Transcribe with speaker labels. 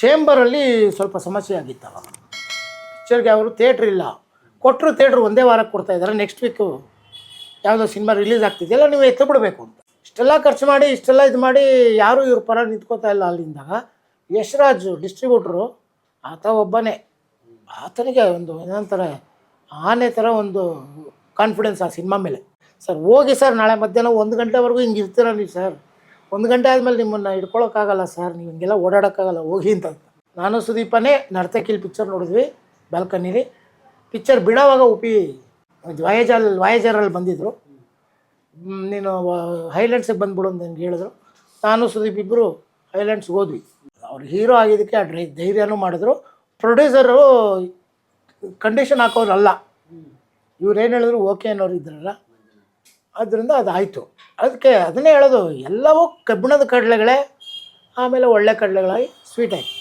Speaker 1: ಚೇಂಬರಲ್ಲಿ ಸ್ವಲ್ಪ ಸಮಸ್ಯೆ ಆಗಿತ್ತು ಅವಾಗ ಪಿಕ್ಚರ್ಗೆ ಅವರು ಥಿಯೇಟ್ರ್ ಇಲ್ಲ. ಕೊಟ್ಟರು ಥಿಯೇಟ್ರ್ ಒಂದೇ ವಾರಕ್ಕೆ ಕೊಡ್ತಾ ಇದ್ದಾರೆ. ನೆಕ್ಸ್ಟ್ ವೀಕು ಯಾವುದೋ ಸಿನಿಮಾ ರಿಲೀಸ್ ಆಗ್ತಿದೆಯಲ್ಲ ನೀವು ಎತ್ತು ಬಿಡಬೇಕು ಅಂತ. ಇಷ್ಟೆಲ್ಲ ಖರ್ಚು ಮಾಡಿ, ಇಷ್ಟೆಲ್ಲ ಇದು ಮಾಡಿ ಯಾರೂ ಇವ್ರ ಪರ ನಿಂತ್ಕೋತಾ ಇಲ್ಲ ಅಲ್ಲಿಂದಾಗ. ಯಶ್ರಾಜ್ ಡಿಸ್ಟ್ರಿಬ್ಯೂಟ್ರು ಆತ ಒಬ್ಬನೇ. ಆತನಿಗೆ ಒಂದು ಏನಂತಾರೆ, ಆನೆ ಥರ ಒಂದು ಕಾನ್ಫಿಡೆನ್ಸ್ ಆ ಸಿನಿಮಾ ಮೇಲೆ. ಸರ್, ಹೋಗಿ ಸರ್, ನಾಳೆ ಮಧ್ಯಾಹ್ನ ಒಂದು ಗಂಟೆವರೆಗೂ ಹಿಂಗೆ ಇರ್ತೀರ ನೀವು ಸರ್? ಒಂದು ಗಂಟೆ ಆದಮೇಲೆ ನಿಮ್ಮನ್ನು ಹಿಡ್ಕೊಳಕ್ಕಾಗಲ್ಲ ಸರ್ ನೀವು ಹಿಂಗೆಲ್ಲ ಓಡಾಡೋಕ್ಕಾಗಲ್ಲ ಹೋಗಿ ಅಂತ. ನಾನು ಸುದೀಪನೇ ನರ್ತಕಿಲ್ ಪಿಕ್ಚರ್ ನೋಡಿದ್ವಿ ಬಾಲ್ಕನಿಲಿ ಪಿಕ್ಚರ್ ಬಿಡೋವಾಗ ಉಪಿ ವಾಯೇಜಲ್ಲಿ ವಾಯೇಜರಲ್ಲಿ ಬಂದಿದ್ದರು ಮ್, ನೀನು ಹೈಲ್ಯಾಂಡ್ಸಿಗೆ ಬಂದ್ಬಿಡು ಅಂತ ನನಗೆ ಹೇಳಿದ್ರು. ನಾನು ಸುದೀಪ್ ಇಬ್ಬರು ಹೈಲ್ಯಾಂಡ್ಸ್ಗೆ ಹೋದ್ವಿ. ಅವ್ರು ಹೀರೋ ಆಗಿದ್ದಕ್ಕೆ ಆ ಡ್ರೈ ಧೈರ್ಯನೂ ಮಾಡಿದ್ರು. ಪ್ರೊಡ್ಯೂಸರು ಕಂಡೀಷನ್ ಹಾಕೋರಲ್ಲ. ಇವ್ರು ಏನು ಹೇಳಿದ್ರು ಓಕೆ ಅನ್ನೋರು ಇದ್ರಲ್ಲ. ಆದ್ದರಿಂದ ಅದಾಯಿತು ಅದಕ್ಕೆ ಅದನ್ನೇ ಹೇಳೋದು ಎಲ್ಲವೂ ಕಬ್ಬಿಣದ ಕಡಲೆಗಳೇ ಆಮೇಲೆ ಒಳ್ಳೆ ಕಡಲೆಗಳಾಗಿ ಸ್ವೀಟ್ ಆಯಿತು